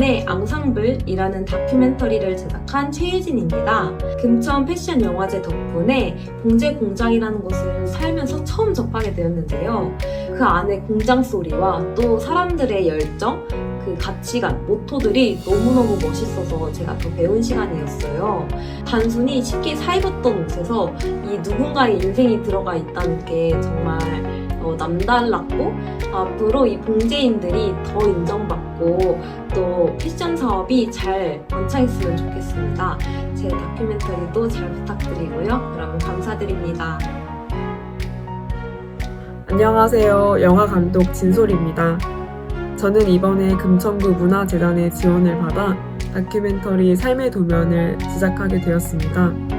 이번에 앙상블이라는 다큐멘터리를 제작한 최유진입니다. 금천 패션 영화제 덕분에 봉제 공장이라는 곳을 살면서 처음 접하게 되었는데요. 그 안에 공장 소리와 또 사람들의 열정, 그 가치관, 모토들이 너무너무 멋있어서 제가 더 배운 시간이었어요. 단순히 쉽게 사 입었던 옷에서 이 누군가의 인생이 들어가 있다는 게 정말 어, 남달랐고 앞으로 이 봉제인들이 더 인정받고 또 패션 사업이 잘 번창했으면 좋겠습니다. 제 다큐멘터리도 잘 부탁드리고요. 그럼 감사드립니다. 안녕하세요. 영화 감독 진솔입니다. 저는 이번에 금천구 문화재단의 지원을 받아 다큐멘터리 삶의 도면을 제작하게 되었습니다.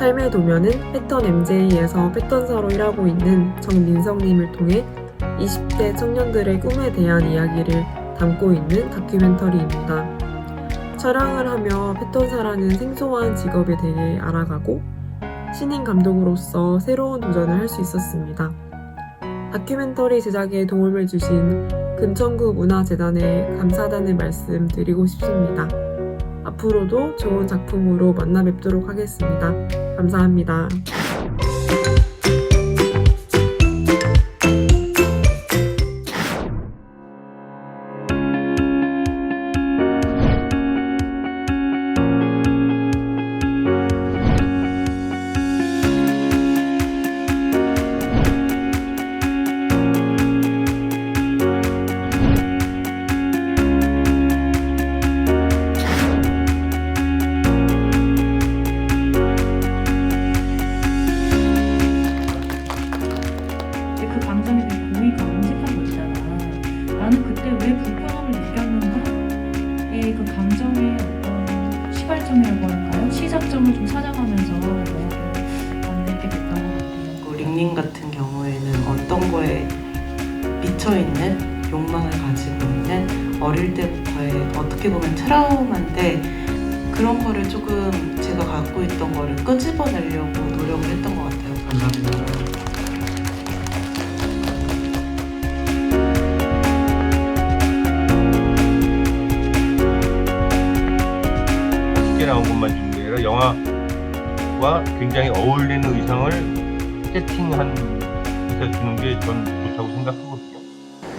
삶의 도면은 패턴 MJ에서 패턴사로 일하고 있는 정민성님을 통해 20대 청년들의 꿈에 대한 이야기를 담고 있는 다큐멘터리입니다. 촬영을 하며 패턴사라는 생소한 직업에 대해 알아가고 신인 감독으로서 새로운 도전을 할 수 있었습니다. 다큐멘터리 제작에 도움을 주신 금천구 문화재단에 감사하다는 말씀 드리고 싶습니다. 앞으로도 좋은 작품으로 만나 뵙도록 하겠습니다. 감사합니다. 그 감정에 대해 고의가 인식한 것이잖아. 나는 그때 왜 불편함을 느꼈는가의 그 감정의 어떤 시발점이라고 할까요? 시작점을 좀 찾아가면서 이야기를 만들게 됐던 것 같아요. 그 링링 같은 경우에는 어떤 거에 미쳐 있는 욕망을 가지고 있는 어릴 때부터의 어떻게 보면 트라우마인데 그런 거를 조금 제가 갖고 있던 거를 끄집어내려고 노력을 했던 것 같아요. 감사합니다. 나온 것만 주는 게 아니라 영화와 굉장히 어울리는 의상을 세팅한 해서 주는 게 전 좋다고 생각하거든요.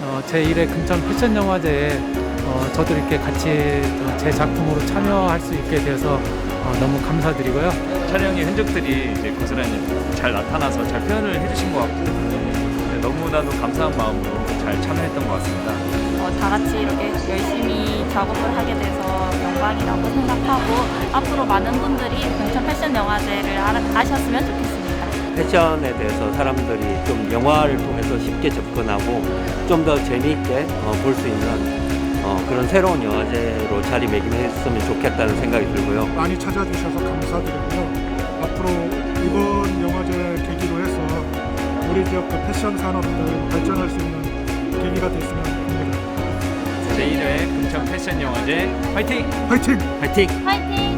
어, 제1회 금천 패션 영화제에 어, 저도 이렇게 같이 어, 제 작품으로 참여할 수 있게 되어서 어, 너무 감사드리고요. 촬영의 흔적들이 이제 고스란히 잘 나타나서 잘 표현을 해주신 것 같고 네, 너무나도 감사한 마음으로 잘 참여했던 것 같습니다. 어, 다 같이 이렇게 열심히 작업을 하게 돼서 영광이라고 생각하고 앞으로 많은 분들이 금천 패션 영화제를 알아, 아셨으면 좋겠습니다. 패션에 대해서 사람들이 좀 영화를 통해서 쉽게 접근하고 좀 더 재미있게 어, 볼수 있는 어, 그런 새로운 영화제로 자리매김했으면 좋겠다는 생각이 들고요. 많이 찾아주셔서 감사드리고요. 앞으로 이번 영화제 계기로 해서 우리 지역 그 패션 산업들 발전할 수 있는 계기가 됐으면 합니다. 제1회 금천 패션 영화제 화이팅! 화이팅! 화이팅! 화이팅!